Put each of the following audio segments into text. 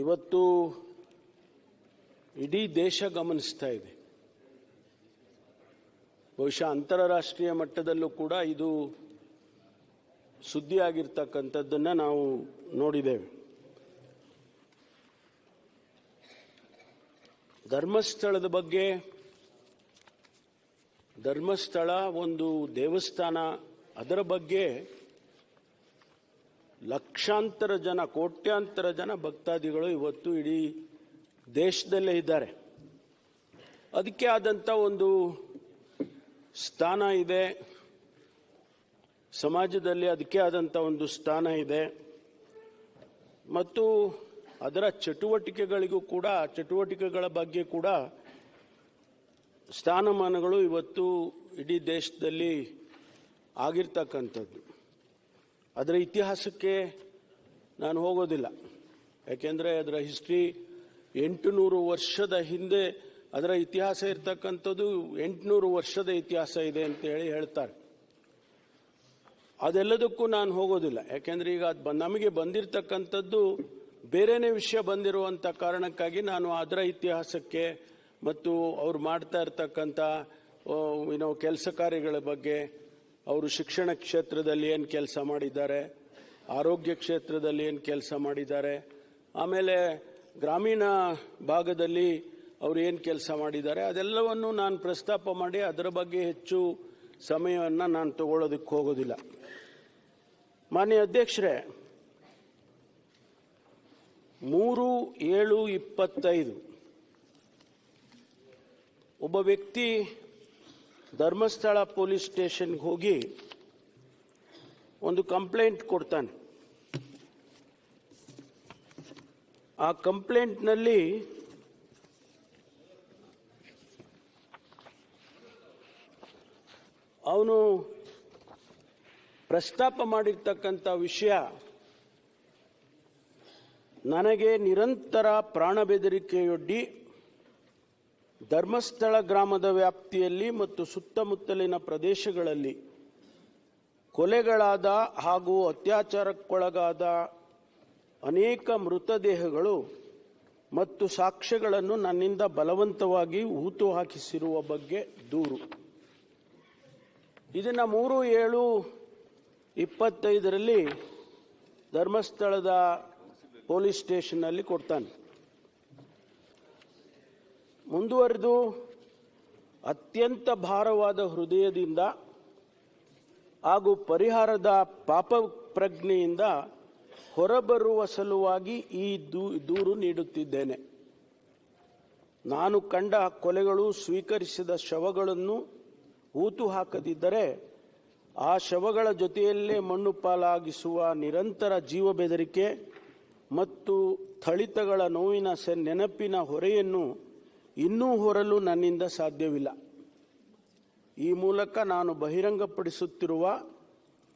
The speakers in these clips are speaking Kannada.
ಇವತ್ತು ಇಡೀ ದೇಶ ಗಮನಿಸ್ತಾ ಇದೆ. ಬಹುಶಃ ಅಂತಾರಾಷ್ಟ್ರೀಯ ಮಟ್ಟದಲ್ಲೂ ಕೂಡ ಇದು ಸುದ್ದಿಯಾಗಿರ್ತಕ್ಕಂಥದ್ದನ್ನು ನಾವು ನೋಡಿದ್ದೇವೆ. ಧರ್ಮಸ್ಥಳದ ಬಗ್ಗೆ ಧರ್ಮಸ್ಥಳ ಒಂದು ದೇವಸ್ಥಾನ ಅದರ ಬಗ್ಗೆ ಲಕ್ಷಾಂತರ ಜನ, ಕೋಟ್ಯಾಂತರ ಜನ ಭಕ್ತಾದಿಗಳು ಇವತ್ತು ಇಡೀ ದೇಶದಲ್ಲೇ ಇದ್ದಾರೆ. ಅದಕ್ಕೆ ಆದಂಥ ಒಂದು ಸ್ಥಾನ ಇದೆ. ಸಮಾಜದಲ್ಲಿ ಅದಕ್ಕೆ ಆದಂಥ ಒಂದು ಸ್ಥಾನ ಇದೆ. ಮತ್ತು ಅದರ ಚಟುವಟಿಕೆಗಳಿಗೂ ಕೂಡ, ಚಟುವಟಿಕೆಗಳ ಬಗ್ಗೆ ಕೂಡ ಸ್ಥಾನಮಾನಗಳು ಇವತ್ತು ಇಡೀ ದೇಶದಲ್ಲಿ ಆಗಿರ್ತಕ್ಕಂಥದ್ದು. ಅದರ ಇತಿಹಾಸಕ್ಕೆ ನಾನು ಹೋಗೋದಿಲ್ಲ. ಯಾಕೆಂದರೆ ಅದರ ಹಿಸ್ಟ್ರಿ ಎಂಟುನೂರು ವರ್ಷದ ಹಿಂದೆ ಅದರ ಇತಿಹಾಸ ಇರತಕ್ಕಂಥದ್ದು ಎಂಟುನೂರು ವರ್ಷದ ಇತಿಹಾಸ ಇದೆ ಅಂತ ಹೇಳಿ ಹೇಳ್ತಾರೆ. ಅದೆಲ್ಲದಕ್ಕೂ ನಾನು ಹೋಗೋದಿಲ್ಲ. ಯಾಕೆಂದ್ರೆ ಈಗ ಅದು ನಮಗೆ ಬಂದಿರತಕ್ಕಂಥದ್ದು ಬೇರೆನೇ ವಿಷಯ ಬಂದಿರುವಂಥ ಕಾರಣಕ್ಕಾಗಿ ನಾನು ಅದರ ಇತಿಹಾಸಕ್ಕೆ ಮತ್ತು ಅವ್ರು ಮಾಡ್ತಾ ಇರ್ತಕ್ಕಂಥ ಏನೋ ಕೆಲಸ ಕಾರ್ಯಗಳ ಬಗ್ಗೆ ಅವರು ಶಿಕ್ಷಣ ಕ್ಷೇತ್ರದಲ್ಲಿ ಏನು ಕೆಲಸ ಮಾಡಿದ್ದಾರೆ, ಆರೋಗ್ಯ ಕ್ಷೇತ್ರದಲ್ಲಿ ಏನು ಕೆಲಸ ಮಾಡಿದ್ದಾರೆ, ಆಮೇಲೆ ಗ್ರಾಮೀಣ ಭಾಗದಲ್ಲಿ ಅವರು ಏನು ಕೆಲಸ ಮಾಡಿದ್ದಾರೆ, ಅದೆಲ್ಲವನ್ನು ನಾನು ಪ್ರಸ್ತಾಪ ಮಾಡಿ ಅದರ ಬಗ್ಗೆ ಹೆಚ್ಚು ಸಮಯವನ್ನು ನಾನು ತಗೊಳ್ಳೋದಕ್ಕೆ ಹೋಗೋದಿಲ್ಲ. ಮಾನ್ಯ ಅಧ್ಯಕ್ಷರೇ, ಮೂರು ಏಳು ಇಪ್ಪತ್ತೈದು, ಒಬ್ಬ ವ್ಯಕ್ತಿ ಧರ್ಮಸ್ಥಳ ಪೊಲೀಸ್ ಸ್ಟೇಷನ್ಗೆ ಹೋಗಿ ಒಂದು ಕಂಪ್ಲೇಂಟ್ ಕೊಡ್ತಾನೆ. ಆ ಕಂಪ್ಲೇಂಟ್ನಲ್ಲಿ ಅವನು ಪ್ರಸ್ತಾಪ ಮಾಡಿರ್ತಕ್ಕಂಥ ವಿಷಯ ನನಗೆ ನಿರಂತರ ಪ್ರಾಣ ಬೆದರಿಕೆಯೊಡ್ಡಿ ಧರ್ಮಸ್ಥಳ ಗ್ರಾಮದ ವ್ಯಾಪ್ತಿಯಲ್ಲಿ ಮತ್ತು ಸುತ್ತಮುತ್ತಲಿನ ಪ್ರದೇಶಗಳಲ್ಲಿ ಕೊಲೆಗಳಾದ ಹಾಗೂ ಅತ್ಯಾಚಾರಕ್ಕೊಳಗಾದ ಅನೇಕ ಮೃತದೇಹಗಳು ಮತ್ತು ಸಾಕ್ಷ್ಯಗಳನ್ನು ನನ್ನಿಂದ ಬಲವಂತವಾಗಿ ಹೂತು ಹಾಕಿಸಿರುವ ಬಗ್ಗೆ ದೂರು. ಇದನ್ನು ಮೂರು, ಏಳು, ಇಪ್ಪತ್ತೈದರಲ್ಲಿ ಧರ್ಮಸ್ಥಳದ ಪೊಲೀಸ್ ಸ್ಟೇಷನ್ನಲ್ಲಿ ಕೊಡ್ತಾನೆ. ಮುಂದುವರೆದು ಅತ್ಯಂತ ಭಾರವಾದ ಹೃದಯದಿಂದ ಹಾಗೂ ಪರಿಹಾರದ ಪಾಪ ಪ್ರಜ್ಞೆಯಿಂದ ಹೊರಬರುವ ಸಲುವಾಗಿ ಈ ದೂರು ನೀಡುತ್ತಿದ್ದೇನೆ. ನಾನು ಕಂಡ ಕೊಲೆಗಳು ಸ್ವೀಕರಿಸಿದ ಶವಗಳನ್ನು ಹೂತು ಹಾಕದಿದ್ದರೆ ಆ ಶವಗಳ ಜೊತೆಯಲ್ಲೇ ಮಣ್ಣು ಪಾಲಾಗಿಸುವ ನಿರಂತರ ಜೀವ ಬೆದರಿಕೆ ಮತ್ತು ಥಳಿತಗಳ ನೋವಿನ ನೆನಪಿನ ಹೊರೆಯನ್ನು ಇನ್ನೂ ಹೊರಲು ನನ್ನಿಂದ ಸಾಧ್ಯವಿಲ್ಲ. ಈ ಮೂಲಕ ನಾನು ಬಹಿರಂಗಪಡಿಸುತ್ತಿರುವ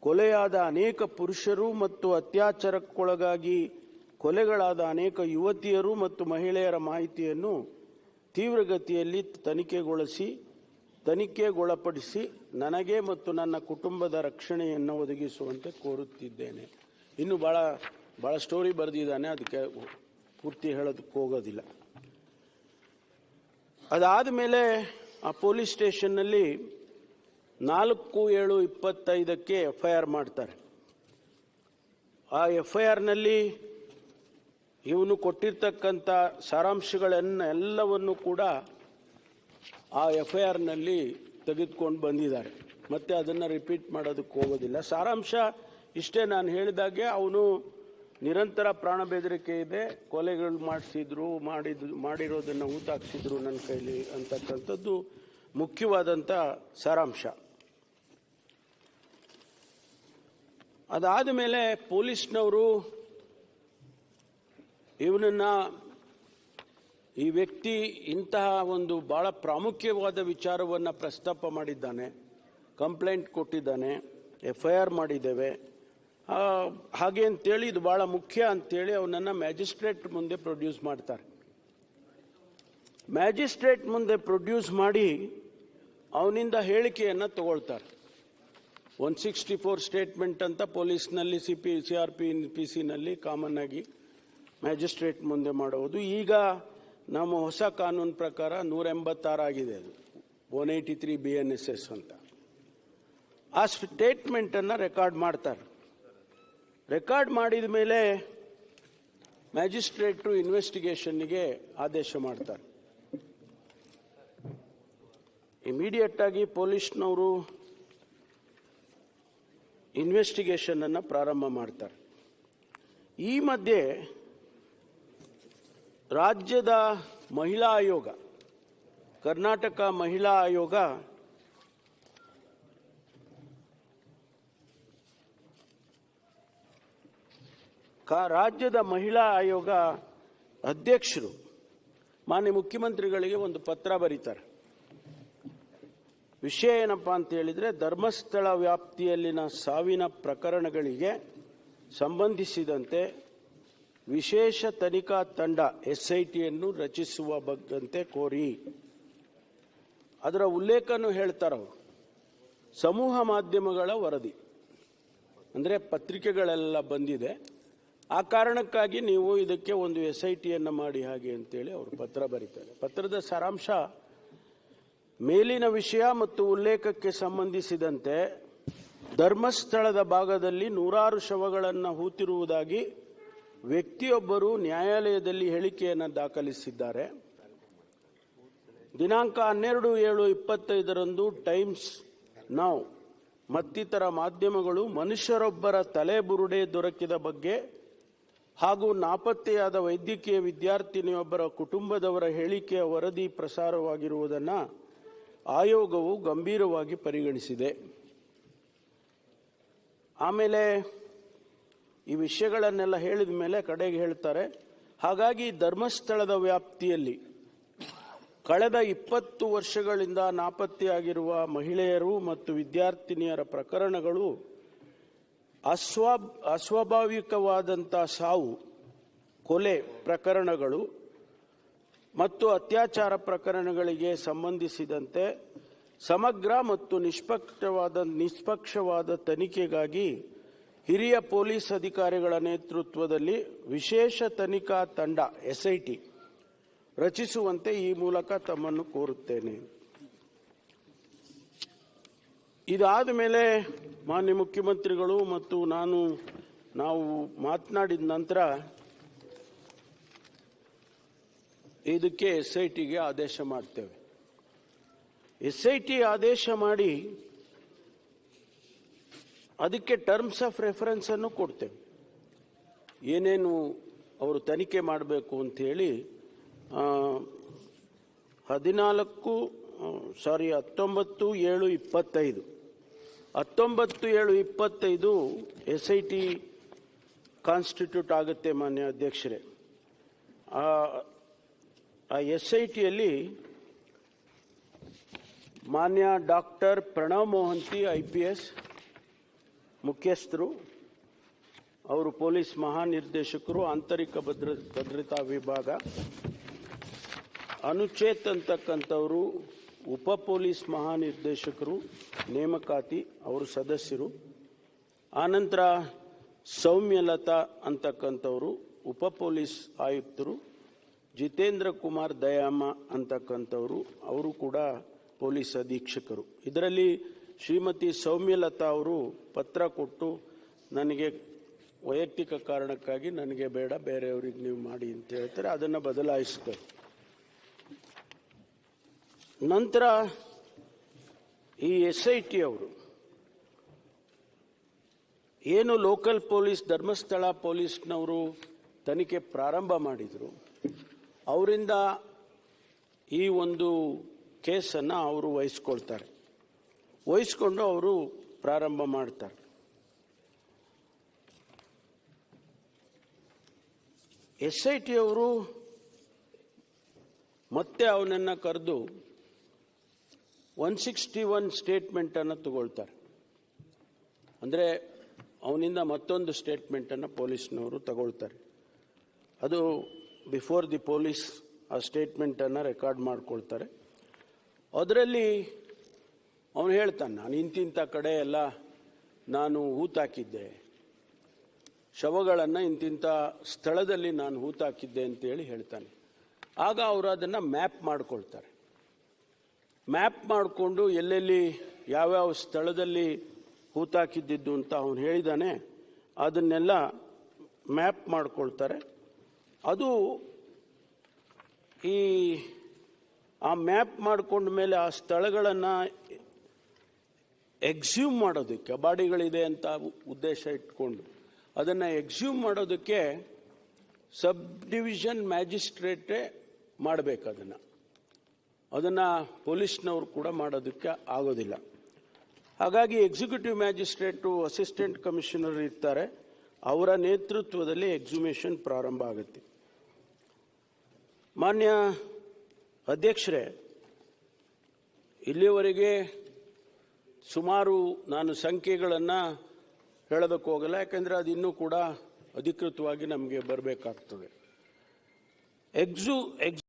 ಕೊಲೆಯಾದ ಅನೇಕ ಪುರುಷರು ಮತ್ತು ಅತ್ಯಾಚಾರಕ್ಕೊಳಗಾಗಿ ಕೊಲೆಗಳಾದ ಅನೇಕ ಯುವತಿಯರು ಮತ್ತು ಮಹಿಳೆಯರ ಮಾಹಿತಿಯನ್ನು ತೀವ್ರಗತಿಯಲ್ಲಿ ತನಿಖೆಗೊಳಿಸಿ, ತನಿಖೆಗೊಳಪಡಿಸಿ ನನಗೆ ಮತ್ತು ನನ್ನ ಕುಟುಂಬದ ರಕ್ಷಣೆಯನ್ನು ಒದಗಿಸುವಂತೆ ಕೋರುತ್ತಿದ್ದೇನೆ. ಇನ್ನು ಭಾಳ ಭಾಳ ಸ್ಟೋರಿ ಬರೆದಿದ್ದಾನೆ, ಅದಕ್ಕೆ ಪೂರ್ತಿ ಹೇಳೋದಕ್ಕೆ ಹೋಗೋದಿಲ್ಲ. ಅದಾದ ಮೇಲೆ ಆ ಪೊಲೀಸ್ ಸ್ಟೇಷನ್ನಲ್ಲಿ ನಾಲ್ಕು ಏಳು ಇಪ್ಪತ್ತೈದಕ್ಕೆ ಎಫ್ ಐ ಆರ್ ಮಾಡ್ತಾರೆ. ಆ ಎಫ್ ಐ ಆರ್ನಲ್ಲಿ ಇವನು ಕೊಟ್ಟಿರ್ತಕ್ಕಂಥ ಸಾರಾಂಶಗಳನ್ನು ಎಲ್ಲವನ್ನು ಕೂಡ ಆ ಎಫ್ ಐ ಆರ್ನಲ್ಲಿ ತೆಗೆದುಕೊಂಡು ಬಂದಿದ್ದಾರೆ. ಮತ್ತೆ ಅದನ್ನು ರಿಪೀಟ್ ಮಾಡೋದಕ್ಕೆ ಹೋಗೋದಿಲ್ಲ. ಸಾರಾಂಶ ಇಷ್ಟೇ ನಾನು ಹೇಳಿದಾಗೆ ಅವನು ನಿರಂತರ ಪ್ರಾಣ ಬೆದರಿಕೆ ಇದೆ. ಕೊಲೆಗಳು ಮಾಡಿಸಿದ್ರು ಮಾಡಿದ್ ಮಾಡಿರೋದನ್ನು ಊತಾಕ್ಸಿದ್ರು ನನ್ನ ಕೈಲಿ ಅಂತಕ್ಕಂಥದ್ದು ಮುಖ್ಯವಾದಂಥ ಸಾರಾಂಶ. ಅದಾದ ಮೇಲೆ ಪೊಲೀಸ್ನವರು ಇವನನ್ನ ಈ ವ್ಯಕ್ತಿ ಇಂತಹ ಒಂದು ಬಹಳ ಪ್ರಾಮುಖ್ಯವಾದ ವಿಚಾರವನ್ನು ಪ್ರಸ್ತಾಪ ಮಾಡಿದ್ದಾನೆ. ಕಂಪ್ಲೇಂಟ್ ಕೊಟ್ಟಿದ್ದಾನೆ. ಎಫ್ ಐ ಆರ್ ಮಾಡಿದ್ದೇವೆ. ಹಾಗೆ ಅಂತೇಳಿ ಇದು ಬಹಳ ಮುಖ್ಯ ಅಂತೇಳಿ ಅವನನ್ನು ಮ್ಯಾಜಿಸ್ಟ್ರೇಟ್ ಮುಂದೆ ಪ್ರೊಡ್ಯೂಸ್ ಮಾಡ್ತಾರೆ. ಮ್ಯಾಜಿಸ್ಟ್ರೇಟ್ ಮುಂದೆ ಪ್ರೊಡ್ಯೂಸ್ ಮಾಡಿ ಅವನಿಂದ ಹೇಳಿಕೆಯನ್ನು ತಗೊಳ್ತಾರೆ. ಒನ್ ಸಿಕ್ಸ್ಟಿ ಫೋರ್ ಸ್ಟೇಟ್ಮೆಂಟ್ ಅಂತ ಪೊಲೀಸ್ನಲ್ಲಿ C P C R P P ಸಿನಲ್ಲಿ common ಆಗಿ ಮ್ಯಾಜಿಸ್ಟ್ರೇಟ್ ಮುಂದೆ ಮಾಡುವುದು ಈಗ ನಮ್ಮ ಹೊಸ ಕಾನೂನು ಪ್ರಕಾರ ನೂರ ಎಂಬತ್ತಾರು ಆಗಿದೆ ಅದು. One eighty three B N S S ಅಂತ. ಆ ಸ್ಟೇಟ್ಮೆಂಟನ್ನು ರೆಕಾರ್ಡ್ ಮಾಡ್ತಾರೆ. ರೆಕಾರ್ಡ್ ಮಾಡಿದ ಮೇಲೆ ಮ್ಯಾಜಿಸ್ಟ್ರೇಟ್ರು ಇನ್ವೆಸ್ಟಿಗೇಷನ್ಗೆ ಆದೇಶ ಮಾಡ್ತಾರೆ. ಇಮಿಡಿಯೇಟ್ ಆಗಿ ಪೊಲೀಸ್ನವರು ಇನ್ವೆಸ್ಟಿಗೇಷನ್ ಅನ್ನು ಪ್ರಾರಂಭ ಮಾಡ್ತಾರೆ. ಈ ಮಧ್ಯೆ ರಾಜ್ಯದ ಮಹಿಳಾ ಆಯೋಗ, ಕರ್ನಾಟಕ ಮಹಿಳಾ ಆಯೋಗ ಕಾ- ರಾಜ್ಯದ ಮಹಿಳಾ ಆಯೋಗ ಅಧ್ಯಕ್ಷರು, ಮಾನ್ಯ ಮುಖ್ಯಮಂತ್ರಿಗಳಿಗೆ ಒಂದು ಪತ್ರ ಬರೀತಾರೆ. ವಿಷಯ ಏನಪ್ಪ ಅಂತ ಹೇಳಿದ್ರೆ, ಧರ್ಮಸ್ಥಳ ವ್ಯಾಪ್ತಿಯಲ್ಲಿನ ಸಾವಿನ ಪ್ರಕರಣಗಳಿಗೆ ಸಂಬಂಧಿಸಿದಂತೆ ವಿಶೇಷ ತನಿಖಾ ತಂಡ ಎಸ್ಐಟಿಯನ್ನು ರಚಿಸುವ ಬಗ್ಗಂತೆ ಕೋರಿ. ಅದರ ಉಲ್ಲೇಖನು ಹೇಳ್ತಾರವರು ಸಮೂಹ ಮಾಧ್ಯಮಗಳ ವರದಿ, ಅಂದರೆ ಪತ್ರಿಕೆಗಳೆಲ್ಲ ಬಂದಿದೆ. ಆ ಕಾರಣಕ್ಕಾಗಿ ನೀವು ಇದಕ್ಕೆ ಒಂದು ಎಸ್ ಐ ಟಿಯನ್ನು ಮಾಡಿ ಹಾಗೆ ಅಂತೇಳಿ ಅವರು ಪತ್ರ ಬರೀತಾರೆ. ಪತ್ರದ ಸಾರಾಂಶ, ಮೇಲಿನ ವಿಷಯ ಮತ್ತು ಉಲ್ಲೇಖಕ್ಕೆ ಸಂಬಂಧಿಸಿದಂತೆ ಧರ್ಮಸ್ಥಳದ ಭಾಗದಲ್ಲಿ ನೂರಾರು ಶವಗಳನ್ನು ಹೂತಿರುವುದಾಗಿ ವ್ಯಕ್ತಿಯೊಬ್ಬರು ನ್ಯಾಯಾಲಯದಲ್ಲಿ ಹೇಳಿಕೆಯನ್ನು ದಾಖಲಿಸಿದ್ದಾರೆ. ದಿನಾಂಕ ಹನ್ನೆರಡು ಏಳು ಇಪ್ಪತ್ತೈದರಂದು ಟೈಮ್ಸ್ ನಾವು ಮತ್ತಿತರ ಮಾಧ್ಯಮಗಳು ಮನುಷ್ಯರೊಬ್ಬರ ತಲೆಬುರುಡೆ ದೊರಕಿದ ಬಗ್ಗೆ ಹಾಗೂ ನಾಪತ್ತೆಯಾದ ವೈದ್ಯಕೀಯ ವಿದ್ಯಾರ್ಥಿನಿಯೊಬ್ಬರ ಕುಟುಂಬದವರ ಹೇಳಿಕೆಯ ವರದಿ ಪ್ರಸಾರವಾಗಿರುವುದನ್ನು ಆಯೋಗವು ಗಂಭೀರವಾಗಿ ಪರಿಗಣಿಸಿದೆ. ಆಮೇಲೆ ಈ ವಿಷಯಗಳನ್ನೆಲ್ಲ ಹೇಳಿದ ಮೇಲೆ ಕಡೆಗೆ ಹೇಳ್ತಾರೆ, ಹಾಗಾಗಿ ಧರ್ಮಸ್ಥಳದ ವ್ಯಾಪ್ತಿಯಲ್ಲಿ ಕಳೆದ ಇಪ್ಪತ್ತು ವರ್ಷಗಳಿಂದ ನಾಪತ್ತೆಯಾಗಿರುವ ಮಹಿಳೆಯರು ಮತ್ತು ವಿದ್ಯಾರ್ಥಿನಿಯರ ಪ್ರಕರಣಗಳು ಅಸ್ವಾ ಅಸ್ವಾಭಾವಿಕವಾದಂಥ ಸಾವು, ಕೊಲೆ ಪ್ರಕರಣಗಳು ಮತ್ತು ಅತ್ಯಾಚಾರ ಪ್ರಕರಣಗಳಿಗೆ ಸಂಬಂಧಿಸಿದಂತೆ ಸಮಗ್ರ ಮತ್ತು ನಿಷ್ಪಕ್ಷವಾದ ನಿಷ್ಪಕ್ಷವಾದ ತನಿಖೆಗಾಗಿ ಹಿರಿಯ ಪೊಲೀಸ್ ಅಧಿಕಾರಿಗಳ ನೇತೃತ್ವದಲ್ಲಿ ವಿಶೇಷ ತನಿಖಾ ತಂಡ, ಎಸ್ಐಟಿ, ರಚಿಸುವಂತೆ ಈ ಮೂಲಕ ತಮ್ಮನ್ನು ಕೋರುತ್ತೇನೆ. ಇದಾದ ಮೇಲೆ ಮಾನ್ಯ ಮುಖ್ಯಮಂತ್ರಿಗಳು ಮತ್ತು ನಾನು ನಾವು ಮಾತನಾಡಿದ ನಂತರ ಇದಕ್ಕೆ ಎಸ್ ಐ ಟಿಗೆ ಆದೇಶ ಮಾಡ್ತೇವೆ. ಎಸ್ ಐ ಟಿ ಆದೇಶ ಮಾಡಿ ಅದಕ್ಕೆ ಟರ್ಮ್ಸ್ ಆಫ್ ರೆಫರೆನ್ಸ್ ಅನ್ನು ಕೊಡ್ತೇವೆ. ಏನೇನು ಅವರು ತನಿಖೆ ಮಾಡಬೇಕು ಅಂತ ಹೇಳಿ ಹದಿನಾಲ್ಕು ಸಾರಿ ಹತ್ತೊಂಬತ್ತು ಏಳು ಇಪ್ಪತ್ತೈದು. ಹತ್ತೊಂಬತ್ತು ಏಳು ಇಪ್ಪತ್ತೈದು ಎಸ್ ಐ ಟಿ ಕಾನ್ಸ್ಟಿಟ್ಯೂಟ್ ಆಗುತ್ತೆ ಮಾನ್ಯ ಅಧ್ಯಕ್ಷರೇ. ಆ ಎಸ್ ಐ ಟಿಯಲ್ಲಿ ಮಾನ್ಯ doctor Pranav Mohanty I P S ಮುಖ್ಯಸ್ಥರು, ಅವರು ಪೊಲೀಸ್ ಮಹಾನಿರ್ದೇಶಕರು, ಆಂತರಿಕ ಭದ್ರ, ಭದ್ರತಾ ವಿಭಾಗ, ಅನುಚೇತ್ ಅಂತಕ್ಕಂಥವರು ಉಪ ಪೊಲೀಸ್ ಮಹಾನಿರ್ದೇಶಕರು, ನೇಮಕಾತಿ, ಅವರು ಸದಸ್ಯರು. ಆನಂತರ ಸೌಮ್ಯಲತಾ ಅಂತಕ್ಕಂಥವರು, ಉಪ ಪೊಲೀಸ್ ಆಯುಕ್ತರು. ಜಿತೇಂದ್ರ ಕುಮಾರ್ ದಯಾಮ ಅಂತಕ್ಕಂಥವರು, ಅವರು ಕೂಡ ಪೊಲೀಸ್ ಅಧೀಕ್ಷಕರು. ಇದರಲ್ಲಿ ಶ್ರೀಮತಿ ಸೌಮ್ಯಲತಾ ಅವರು ಪತ್ರ ಕೊಟ್ಟು, ನನಗೆ ವೈಯಕ್ತಿಕ ಕಾರಣಕ್ಕಾಗಿ ನನಗೆ ಬೇಡ, ಬೇರೆಯವ್ರಿಗೆ ನೀವು ಮಾಡಿ ಅಂತ ಹೇಳ್ತಾರೆ. ಅದನ್ನು ಬದಲಾಯಿಸ್ತೇವೆ ನಂತರ ಈ ಎಸ್ ಐ ಟಿ ಅವರು ಏನು ಲೋಕಲ್ ಪೊಲೀಸ್, ಧರ್ಮಸ್ಥಳ ಪೊಲೀಸ್ನವರು ತನಿಖೆ ಪ್ರಾರಂಭ ಮಾಡಿದರು, ಅವರಿಂದ ಈ ಒಂದು ಕೇಸನ್ನು ಅವರು ವಹಿಸ್ಕೊಳ್ತಾರೆ. ವಹಿಸ್ಕೊಂಡು ಅವರು ಪ್ರಾರಂಭ ಮಾಡ್ತಾರೆ. ಎಸ್ ಐ ಟಿ ಅವರು ಮತ್ತೆ ಅವನನ್ನು ಕರೆದು ಒನ್ ಸಿಕ್ಸ್ಟಿ ಒನ್ ಸ್ಟೇಟ್ಮೆಂಟನ್ನು ತಗೊಳ್ತಾರೆ. ಅಂದರೆ ಅವನಿಂದ ಮತ್ತೊಂದು ಸ್ಟೇಟ್ಮೆಂಟನ್ನು ಪೊಲೀಸ್ನವರು ತಗೊಳ್ತಾರೆ. ಅದು ಬಿಫೋರ್ ದಿ ಪೊಲೀಸ್ ಆ ಸ್ಟೇಟ್ಮೆಂಟನ್ನು ರೆಕಾರ್ಡ್ ಮಾಡ್ಕೊಳ್ತಾರೆ. ಅದರಲ್ಲಿ ಅವನು ಹೇಳ್ತಾನೆ, ನಾನು ಇಂತಿಂಥ ಕಡೆ ಎಲ್ಲ ನಾನು ಹೂತಾಕಿದ್ದೆ ಶವಗಳನ್ನು ಇಂತಿಂಥ ಸ್ಥಳದಲ್ಲಿ ನಾನು ಹೂತಾಕಿದ್ದೆ ಅಂತೇಳಿ ಹೇಳ್ತಾನೆ. ಆಗ ಅವರು ಅದನ್ನು ಮ್ಯಾಪ್ ಮಾಡ್ಕೊಳ್ತಾರೆ. ಮ್ಯಾಪ್ ಮಾಡಿಕೊಂಡು ಎಲ್ಲೆಲ್ಲಿ ಯಾವ್ಯಾವ ಸ್ಥಳದಲ್ಲಿ ಹೂತಾಕಿದ್ದಿದ್ದು ಅಂತ ಅವನು ಹೇಳಿದಾನೆ. ಅದನ್ನೆಲ್ಲ ಮ್ಯಾಪ್ ಮಾಡ್ಕೊಳ್ತಾರೆ. ಅದು ಈ ಆ ಮ್ಯಾಪ್ ಮಾಡಿಕೊಂಡ ಮೇಲೆ ಆ ಸ್ಥಳಗಳನ್ನು ಎಕ್ಸ್ಯೂಮ್ ಮಾಡೋದಕ್ಕೆ ಬಾಡಿಗಳಿದೆ ಅಂತ ಉದ್ದೇಶ ಇಟ್ಕೊಂಡು ಅದನ್ನು ಎಕ್ಸ್ಯೂಮ್ ಮಾಡೋದಕ್ಕೆ ಸಬ್ ಡಿವಿಷನ್ ಮ್ಯಾಜಿಸ್ಟ್ರೇಟೇ ಮಾಡಬೇಕು ಅದನ್ನು. ಅದನ್ನು ಪೊಲೀಸ್ನವರು ಕೂಡ ಮಾಡೋದಕ್ಕೆ ಆಗೋದಿಲ್ಲ. ಹಾಗಾಗಿ ಎಕ್ಸಿಕ್ಯೂಟಿವ್ ಮ್ಯಾಜಿಸ್ಟ್ರೇಟು ಅಸಿಸ್ಟೆಂಟ್ ಕಮಿಷನರ್ ಇರ್ತಾರೆ. ಅವರ ನೇತೃತ್ವದಲ್ಲಿ ಎಕ್ಸಿಮೇಷನ್ ಪ್ರಾರಂಭ ಆಗುತ್ತೆ. ಮಾನ್ಯ ಅಧ್ಯಕ್ಷರೇ ಇಲ್ಲಿಯವರೆಗೆ ಸುಮಾರು ನಾನು ಸಂಖ್ಯೆಗಳನ್ನು ಹೇಳೋದಕ್ಕೆ ಹೋಗಲ್ಲ, ಯಾಕೆಂದರೆ ಅದು ಇನ್ನೂ ಕೂಡ ಅಧಿಕೃತವಾಗಿ ನಮಗೆ ಬರಬೇಕಾಗ್ತದೆ. X X